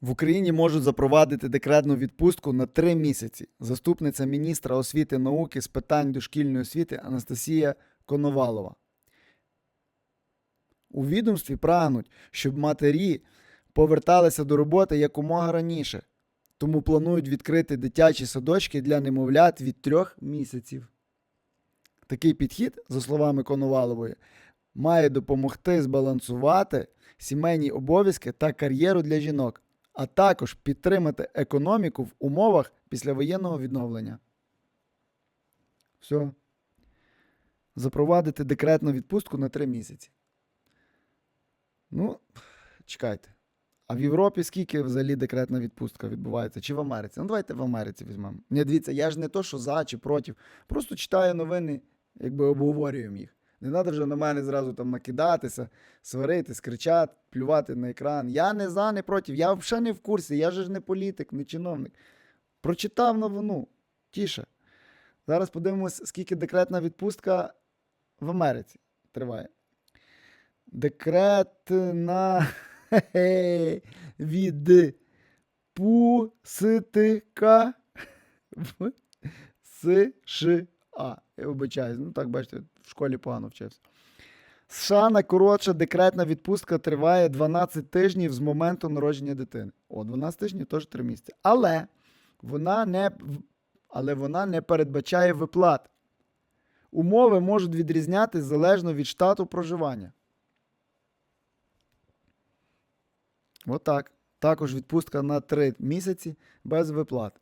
В Україні можуть запровадити декретну відпустку на три місяці. Заступниця міністра освіти науки з питань дошкільної освіти Анастасія Коновалова. У відомстві прагнуть, щоб матері поверталися до роботи якомога раніше, тому планують відкрити дитячі садочки для немовлят від трьох місяців. Такий підхід, за словами Коновалової, має допомогти збалансувати сімейні обов'язки та кар'єру для жінок, а також підтримати економіку в умовах післявоєнного відновлення. Все. Запровадити декретну відпустку на три місяці. Ну, чекайте. А в Європі скільки взагалі декретна відпустка відбувається? Чи в Америці? Ну, давайте в Америці візьмемо. Ні, дивіться, я ж не то, що за чи проти. Просто читаю новини, якби обговорюємо їх. Не треба вже на мене зразу там накидатися, сваритись, кричати, плювати на екран. Я не за, не проти. Я взагалі не в курсі, я ж не політик, не чиновник. Прочитав новину. Тіше. Зараз подивимось, скільки декретна відпустка в Америці триває. Декретна відпустка в США. Я вибачаюсь. Ну так, бачите, в школі погано вчився. США найкоротша декретна відпустка триває 12 тижнів з моменту народження дитини. О, 12 тижнів теж 3 місяці. Але вона не, але вона не передбачає виплат. Умови можуть відрізнятися залежно від штату проживання. Отак. Також відпустка на 3 місяці без виплат.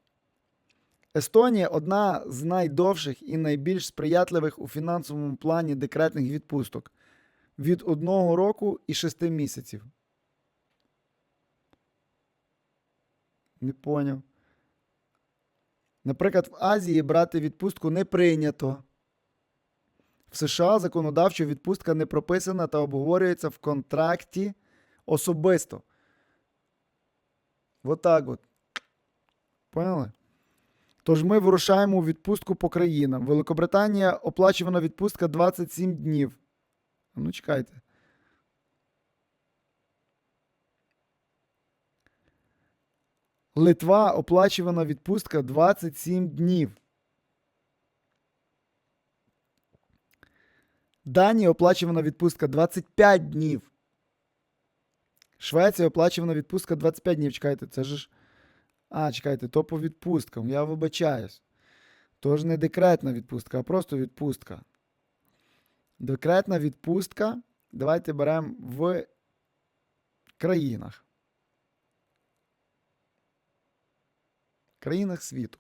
Естонія одна з найдовших і найбільш сприятливих у фінансовому плані декретних відпусток від одного року і 6 місяців. Не поняв. Наприклад, в Азії брати відпустку не прийнято. В США законодавчо відпустка не прописана та обговорюється в контракті особисто. Отак от. Поняли? Тож ми вирушаємо у відпустку по країнам. Великобританія оплачувана відпустка 27 днів. Ну, чекайте. Литва оплачувана відпустка 27 днів. Данія оплачувана відпустка 25 днів. Швеція оплачувана відпустка 25 днів. Чекайте, це ж. А, чекайте, то по відпусткам. Я вибачаюсь. То ж не декретна відпустка, а просто відпустка. Декретна відпустка. Давайте беремо в країнах. Країнах світу.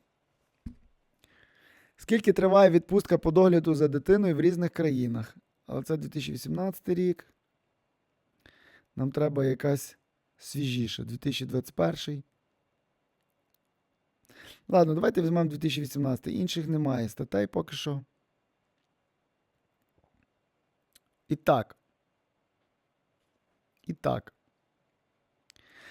Скільки триває відпустка по догляду за дитиною в різних країнах? Але це 2018 рік. Нам треба якась свіжіша. 2021. Ладно, давайте візьмемо 2018. Інших немає статей поки що. І так. І так.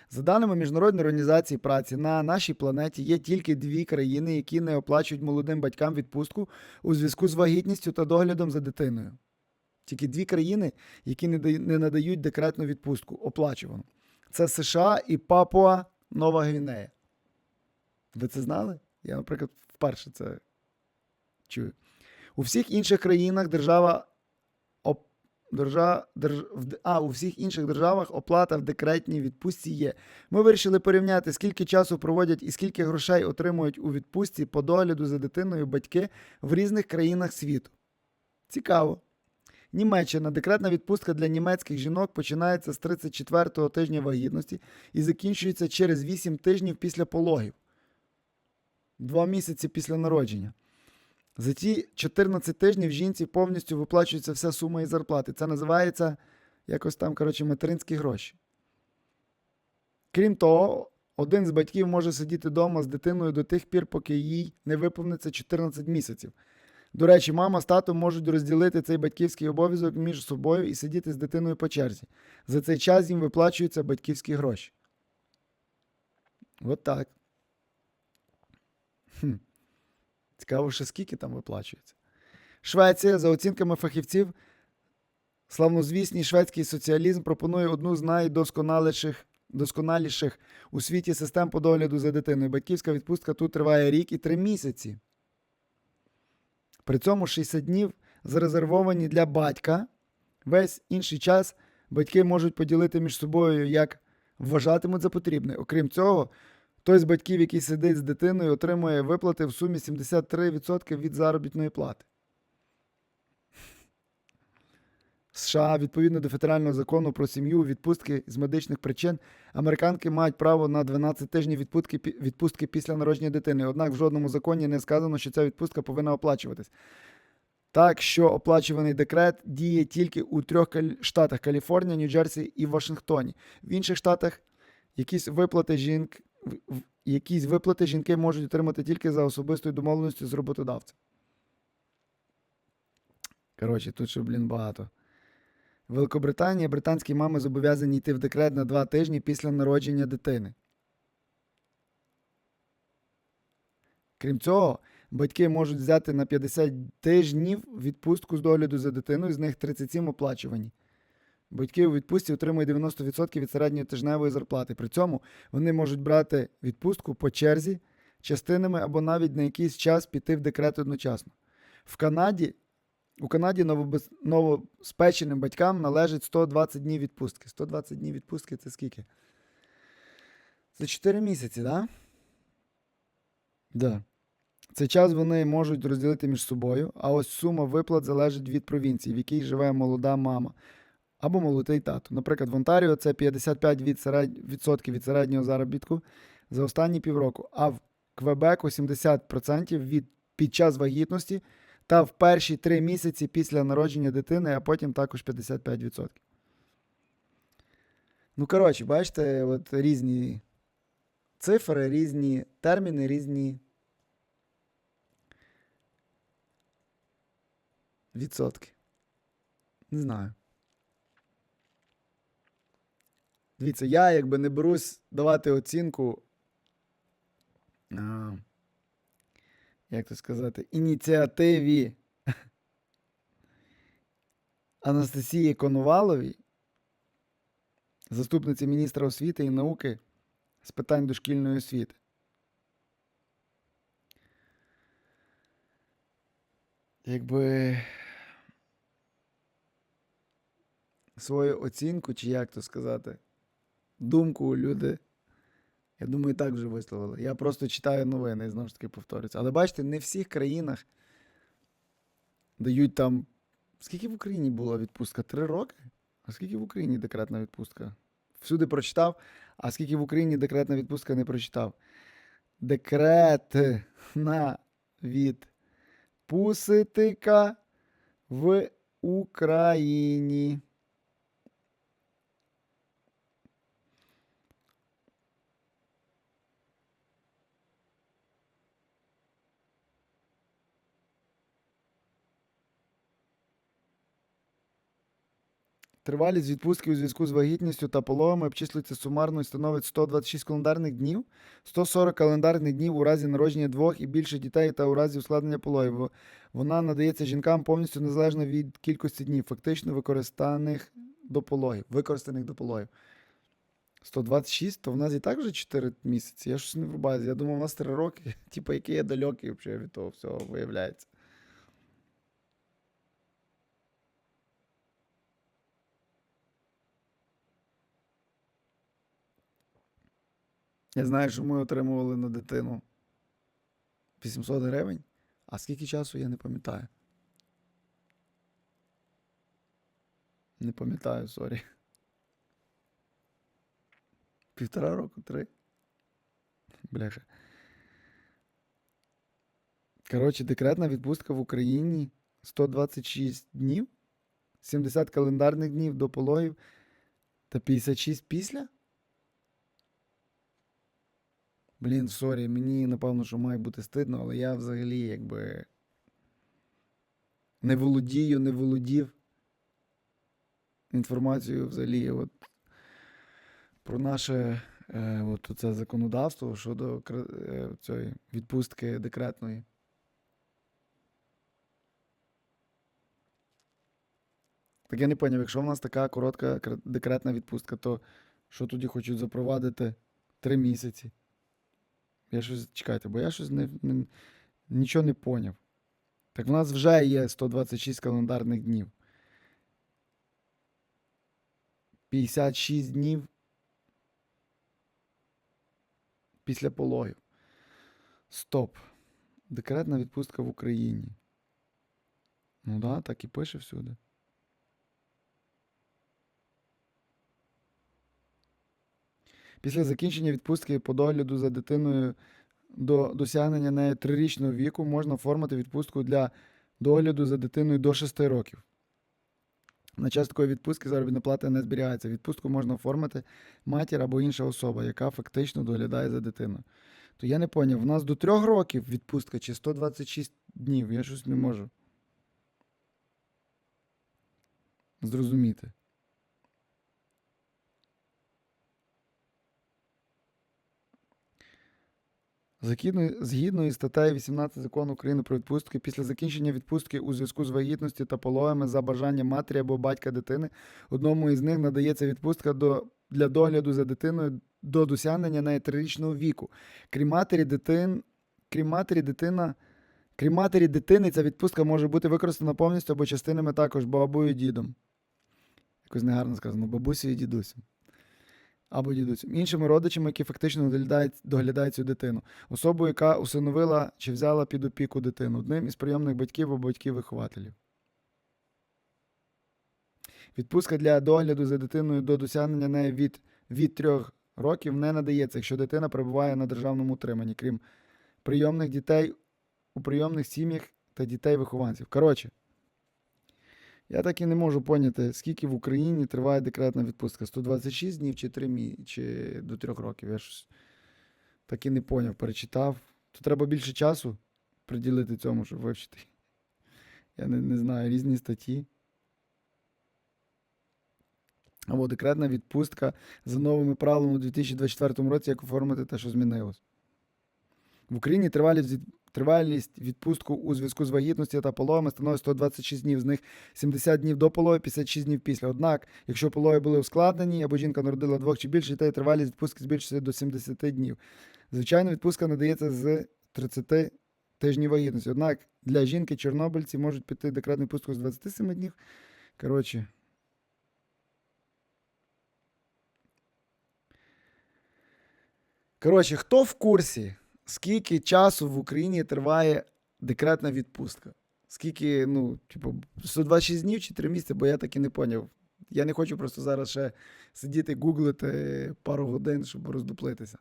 За даними Міжнародної організації праці, на нашій планеті є тільки дві країни, які не оплачують молодим батькам відпустку у зв'язку з вагітністю та доглядом за дитиною. Тільки дві країни, які не, надають декретну відпустку, оплачувану. Це США і Папуа Нова Гвінея. Ви це знали? Я, наприклад, вперше це чую. У всіх інших країнах держава держа, держ, а, у всіх інших державах оплата в декретній відпустці є. Ми вирішили порівняти, скільки часу проводять і скільки грошей отримують у відпустці по догляду за дитиною батьки в різних країнах світу. Цікаво. Німеччина декретна відпустка для німецьких жінок починається з 34-го тижня вагітності і закінчується через 8 тижнів після пологів. Два місяці після народження. За ці 14 тижнів жінці повністю виплачується вся сума її зарплати. Це називається якось там, коротше, материнські гроші. Крім того, один з батьків може сидіти вдома з дитиною до тих пір, поки їй не виповниться 14 місяців. До речі, мама з татом можуть розділити цей батьківський обов'язок між собою і сидіти з дитиною по черзі. За цей час їм виплачуються батьківські гроші. От так. Хм. Цікаво, ще скільки там виплачується. Швеція, за оцінками фахівців, славнозвісний шведський соціалізм пропонує одну з найдосконаліших найдосконаліших у світі систем по догляду за дитиною. Батьківська відпустка тут триває рік і три місяці. При цьому 60 днів зарезервовані для батька. Весь інший час батьки можуть поділити між собою, як вважатимуть за потрібне. Окрім цього, той з батьків, який сидить з дитиною, отримує виплати в сумі 73% від заробітної плати. США, відповідно до федерального закону про сім'ю, відпустки з медичних причин, американки мають право на 12 тижнів відпустки, відпустки після народження дитини. Однак в жодному законі не сказано, що ця відпустка повинна оплачуватись. Так що оплачуваний декрет діє тільки у трьох штатах Каліфорнія, Нью-Джерсі і Вашингтоні. В інших штатах якісь виплати жінк, якісь виплати жінки можуть отримати тільки за особистою домовленістю з роботодавцем. Коротше, тут ще, блін, багато. В Великобританії британські мами зобов'язані йти в декрет на два тижні після народження дитини. Крім цього, батьки можуть взяти на 50 тижнів відпустку з догляду за дитиною, з них 37 оплачувані. Батьки у відпустці отримують 90% від середньої тижневої зарплати. При цьому вони можуть брати відпустку по черзі, частинами або навіть на якийсь час піти в декрет одночасно. В Канаді у Канаді новоспеченим батькам належить 120 днів відпустки. 120 днів відпустки це скільки? Це 4 місяці, так? Да? Да. Цей час вони можуть розділити між собою, а ось сума виплат залежить від провінції, в якій живе молода мама або молодий тато. Наприклад, в Онтаріо це 55% від серед... від середнього заробітку за останні півроку, а в Квебеку 70% від... під час вагітності та в перші три місяці після народження дитини, а потім також 55%. Ну, коротше, бачите, от різні цифри, різні терміни, різні відсотки. Не знаю. Дивіться, я якби не берусь давати оцінку. А, як то сказати, ініціативі Анастасії Коноваловій, заступниці міністра освіти і науки з питань дошкільної освіти. Якби свою оцінку, чи як то сказати, думку люди, я думаю, так вже висловили. Я просто читаю новини і знову ж таки повторюється. Але бачите, не в всіх країнах дають там. Скільки в Україні була відпустка? Три роки? А скільки в Україні декретна відпустка? Всюди прочитав, а скільки в Україні декретна відпустка не прочитав. Декретна відпустка в Україні. Тривалість відпустки у зв'язку з вагітністю та пологами обчислюється сумарно і становить 126 календарних днів, 140 календарних днів у разі народження двох і більше дітей та у разі ускладнення пологів. Вона надається жінкам повністю незалежно від кількості днів, фактично використаних до пологів. Використаних до пологів. 126, то в нас і так вже 4 місяці. Я щось не врубаюся. Я думав, у нас 3 роки. Типу, який я далекий від того всього виявляється. Я знаю, що ми отримували на дитину 800 гривень, а скільки часу я не пам'ятаю. Не пам'ятаю, сорі. Півтора року, три. Бляха. Коротше, декретна відпустка в Україні 126 днів, 70 календарних днів до пологів та 56 після. Блін, сорі, мені напевно, що має бути стидно, але я взагалі якби не володію, не володів інформацією взагалі от, про наше е, от, це законодавство щодо е, цієї відпустки декретної. Так я не поняв, якщо в нас така коротка декретна відпустка, то Що тоді хочуть запровадити три місяці? Я щось, чекайте, бо я щось не, не, нічого не поняв. Так в нас вже є 126 календарних днів. 56 днів після пологів. Стоп. Декретна відпустка в Україні. Ну да, так і пише всюди. Після закінчення відпустки по догляду за дитиною до досягнення нею трирічного віку можна оформити відпустку для догляду за дитиною до 6 років. На час такої відпустки заробітна плата не зберігається. Відпустку можна оформити матір або інша особа, яка фактично доглядає за дитиною. То я не поняв, в нас до 3 років відпустка чи 126 днів. Я щось не можу зрозуміти. Згідно, згідно із статтею 18 закону України про відпустки, після закінчення відпустки у зв'язку з вагітності та пологами за бажанням матері або батька дитини, одному із них надається відпустка до, для догляду за дитиною до досягнення неї трирічного віку. Крім матері, дитин, крім матері, дитина. Крім матері дитини, ця відпустка може бути використана повністю або частинами також бабою і дідом. Якось негарно сказано, бабусею і дідусем. Або дідусем. Іншими родичами, які фактично доглядають, доглядають цю дитину. Особу, яка усиновила чи взяла під опіку дитину, одним із прийомних батьків або батьків-вихователів. Відпустка для догляду за дитиною до досягнення неї від, від трьох років не надається, якщо дитина перебуває на державному утриманні, крім прийомних дітей у прийомних сім'ях та дітей-вихованців. Коротше, я так і не можу поняти, скільки в Україні триває декретна відпустка. 126 днів чи 3 мі... чи до 3 років. Я щось так і не поняв, перечитав. То треба більше часу приділити цьому, щоб вивчити. Я не, не знаю, різні статті. Або декретна відпустка за новими правилами у 2024 році, як оформити те, що змінилось. В Україні тривалість, тривалість відпустку у зв'язку з вагітністю та пологами становить 126 днів, з них 70 днів до пологи, 56 днів після. Однак, якщо пологи були ускладнені або жінка народила двох чи більше дітей, тривалість відпустки збільшується до 70 днів. Звичайно, відпустка надається з 30 тижнів вагітності. Однак для жінки чорнобильці можуть піти декретну відпустку з 27 днів. Коротше. Коротше, хто в курсі, скільки часу в Україні триває декретна відпустка? Скільки, ну, типу, 126 днів чи 3 місяці, бо я так і не поняв. Я не хочу просто зараз ще сидіти, гуглити пару годин, щоб роздуплитися.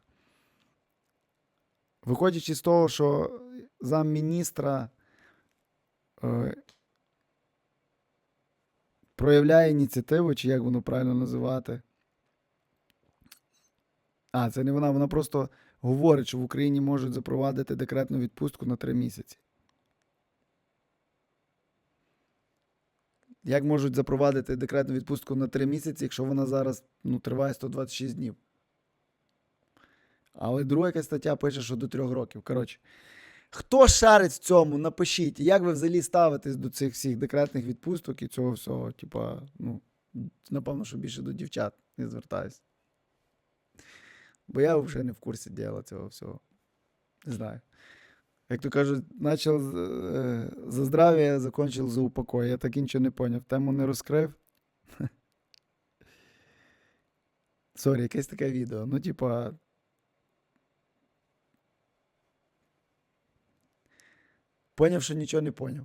Виходячи з того, що замміністра е, проявляє ініціативу, чи як воно правильно називати. А, це не вона, вона просто говорить, що в Україні можуть запровадити декретну відпустку на 3 місяці. Як можуть запровадити декретну відпустку на 3 місяці, якщо вона зараз ну, триває 126 днів? Але друга якась стаття пише, що до 3 років. Коротше, хто шарить в цьому, напишіть, як ви взагалі ставитесь до цих всіх декретних відпусток і цього всього. Типа, ну, напевно, що більше до дівчат не звертаюсь. Бо я взагалі не в курсі діла цього всього. Не знаю. Як то кажуть, почав е, за здрав'я, закончив за упокой. Я так нічого не поняв. Тему не розкрив. Сорі, якесь таке відео. Ну, типа. Поняв, що нічого не поняв.